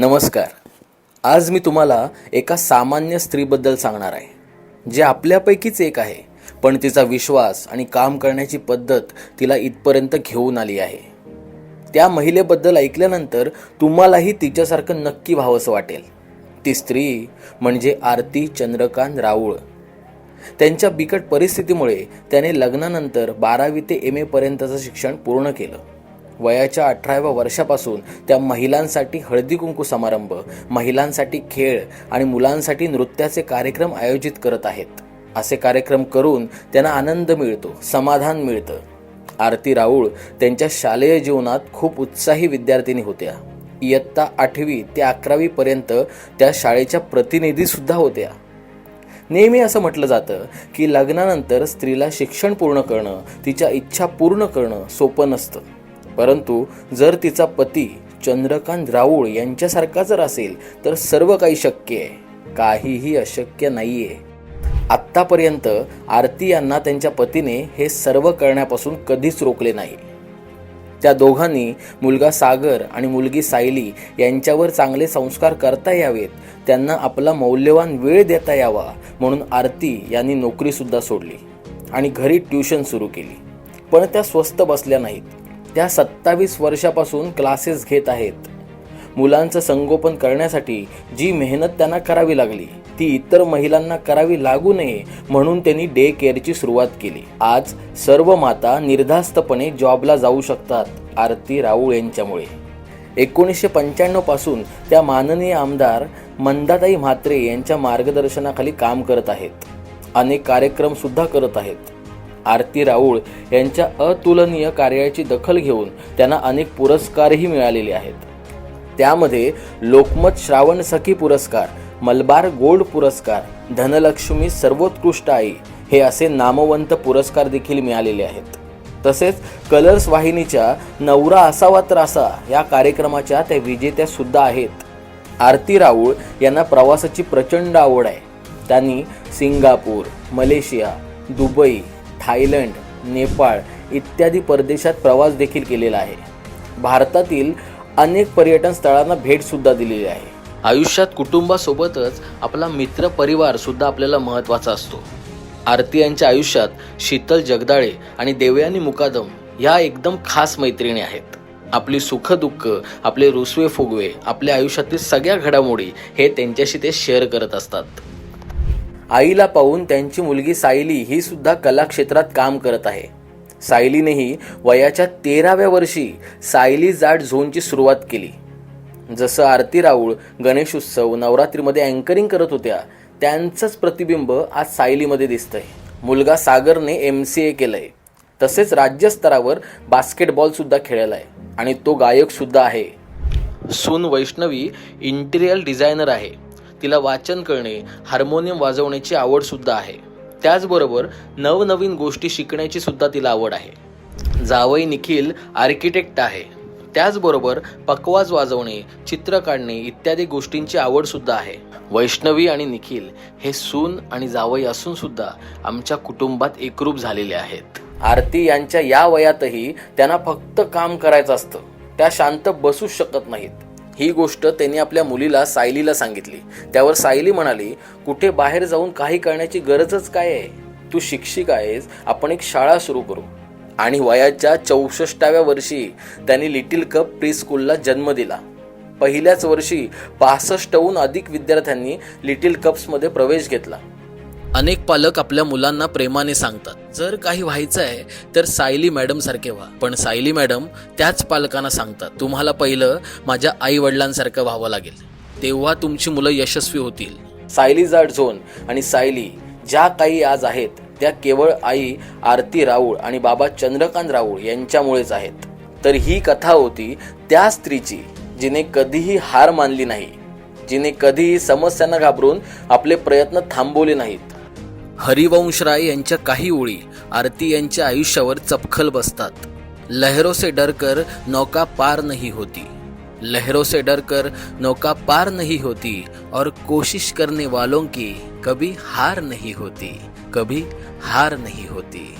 नमस्कार. आज मी तुम्हाला एका सामान्य स्त्रीबद्दल सांगणार आहे जे आपल्यापैकीच एक आहे पण तिचा विश्वास आणि काम करण्याची पद्धत तिला इथपर्यंत घेऊन आली आहे. त्या महिलेबद्दल ऐकल्यानंतर तुम्हालाही तिच्यासारखं नक्की व्हावंसं वाटेल. ती स्त्री म्हणजे आरती चंद्रकांत राऊळ. त्यांच्या बिकट परिस्थितीमुळे त्याने लग्नानंतर बारावी ते एम एपर्यंतचं शिक्षण पूर्ण केलं. वयाच्या अठराव्या वर्षापासून त्या महिलांसाठी हळदी कुंकू समारंभ महिलांसाठी खेळ आणि मुलांसाठी नृत्याचे कार्यक्रम आयोजित करत आहेत. असे कार्यक्रम करून त्यांना आनंद मिळतो समाधान मिळतं. आरती राऊळ त्यांच्या शालेय जीवनात खूप उत्साही विद्यार्थिनी होत्या. इयत्ता आठवी ते अकरावी पर्यंत त्या शाळेच्या प्रतिनिधी सुद्धा होत्या. नेहमी असं म्हटलं जातं की लग्नानंतर स्त्रीला शिक्षण पूर्ण करणं तिच्या इच्छा पूर्ण करणं सोपं नसतं. परंतु जर तिचा पती चंद्रकांत राऊळ यांच्यासारखा जर असेल तर सर्व काही शक्य आहे. काहीही अशक्य नाहीये. आत्तापर्यंत आरती यांना त्यांच्या पतीने हे सर्व करण्यापासून कधीच रोखले नाही. त्या दोघांनी मुलगा सागर आणि मुलगी सायली यांच्यावर चांगले संस्कार करता यावेत त्यांना आपला मौल्यवान वेळ देता यावा म्हणून आरती यांनी नोकरीसुद्धा सोडली आणि घरी ट्युशन सुरू केली. पण त्या स्वस्त बसल्या नाहीत. त्या सत्तावीस वर्षापासून क्लासेस घेत आहेत. मुलांचं संगोपन करण्यासाठी जी मेहनत त्यांना करावी लागली ती इतर महिलांना करावी लागू नये म्हणून त्यांनी डे केअरची सुरुवात केली. आज सर्व माता निर्धास्तपणे जॉबला जाऊ शकतात आरती राऊळ यांच्यामुळे. एकोणीसशे पंच्याण्णवपासून त्या माननीय आमदार मंदाताई म्हात्रे यांच्या मार्गदर्शनाखाली काम करत आहेत. अनेक कार्यक्रम सुद्धा करत आहेत. आरती राऊळ यांच्या अतुलनीय कार्याची दखल घेऊन त्यांना अनेक पुरस्कारही मिळालेले आहेत. त्यामध्ये लोकमत श्रावण सखी पुरस्कार मलबार गोल्ड पुरस्कार धनलक्ष्मी सर्वोत्कृष्ट आई हे असे नामवंत पुरस्कार देखील मिळालेले आहेत. तसेच कलर्स वाहिनीच्या नवरा असावा त्रासा या कार्यक्रमाच्या त्या विजेत्या सुद्धा आहेत. आरती राऊळ यांना प्रवासाची प्रचंड आवड आहे. त्यांनी Singapore Malaysia Dubai Thailand Nepal इत्यादी परदेशात प्रवास देखील केलेला आहे. भारतातील अनेक पर्यटन स्थळांना भेटसुद्धा दिलेली आहे. आयुष्यात कुटुंबासोबतच आपला मित्र परिवार सुद्धा आपल्याला महत्त्वाचा असतो. आरती यांच्या आयुष्यात शीतल जगदाळे आणि देवयानी मुकादम ह्या एकदम खास मैत्रिणी आहेत. आपली सुख दुःख आपले रुसवे फुगवे आपल्या आयुष्यातील सगळ्या घडामोडी हे त्यांच्याशी ते शेअर करत असतात. आईला पाहून त्यांची मुलगी सायली ही सुद्धा कला क्षेत्रात काम करत आहे. सायलीनेही वयाच्या तेराव्या वर्षी सायली जाट झोनची सुरुवात केली. जसं आरती राऊळ गणेश उत्सव नवरात्रीमध्ये अँकरिंग करत होत्या त्यांचंच प्रतिबिंब आज सायलीमध्ये दिसतंय. मुलगा सागरने एम सी ए केलंय. तसेच राज्यस्तरावर बास्केटबॉल सुद्धा खेळलाय आणि तो गायक सुद्धा आहे. सून वैष्णवी इंटिरियल डिझायनर आहे. तिला वाचन करणे हार्मोनियम वाजवण्याची आवड सुद्धा आहे. त्याचबरोबर नवनवीन गोष्टी शिकण्याची सुद्धा तिला आवड आहे. जावई निखिल आर्किटेक्ट आहे. त्याचबरोबर पकवाज वाजवणे चित्र काढणे इत्यादी गोष्टींची आवड सुद्धा आहे. वैष्णवी आणि निखिल हे सून आणि जावई असून सुद्धा आमच्या कुटुंबात एकरूप झालेले आहेत. आरती यांच्या या वयातही त्यांना फक्त काम करायचं असतं. त्या शांत बसूच शकत नाहीत. ही गोष्ट त्यांनी आपल्या मुलीला सायलीला सांगितली. त्यावर सायली म्हणाली कुठे बाहेर जाऊन काही करण्याची गरजच काय आहे? तू शिक्षिका आहेस आपण एक शाळा सुरू करू. आणि वयाच्या चौसष्टाव्या वर्षी त्यांनी लिटिल कप प्री स्कूलला जन्म दिला. पहिल्याच वर्षी पासष्टहून अधिक विद्यार्थ्यांनी लिटिल कप्समध्ये प्रवेश घेतला. अनेक पालक आपल्या मुलांना प्रेमाने सांगतात. जर काही व्हायचं आहे तर सायली मॅडम सारखे व्हा. पण सायली मॅडम त्याच पालकांना सांगतात तुम्हाला पहिलं माझ्या आई वडिलांसारखं व्हावं लागेल. तेव्हा तुमची मुलं यशस्वी होतील. सायली जाड झोन आणि सायली ज्या काही आज आहेत त्या केवळ आई आरती राऊळ आणि बाबा चंद्रकांत राऊळ यांच्यामुळेच आहेत. तर ही कथा होती त्या स्त्रीची जिने कधीही हार मानली नाही जिने कधीही समस्यांना घाबरून आपले प्रयत्न थांबवले नाहीत. हरिवंश राय यांच्या काही ओळी आरती यांच्या आयुष्यावर चपखल बसतात. लहरो से डरकर नौका पार नहीं होती. लहरों से डरकर नौका पार नहीं होती और कोशिश करने वालों की कभी हार नहीं होती कभी हार नहीं होती।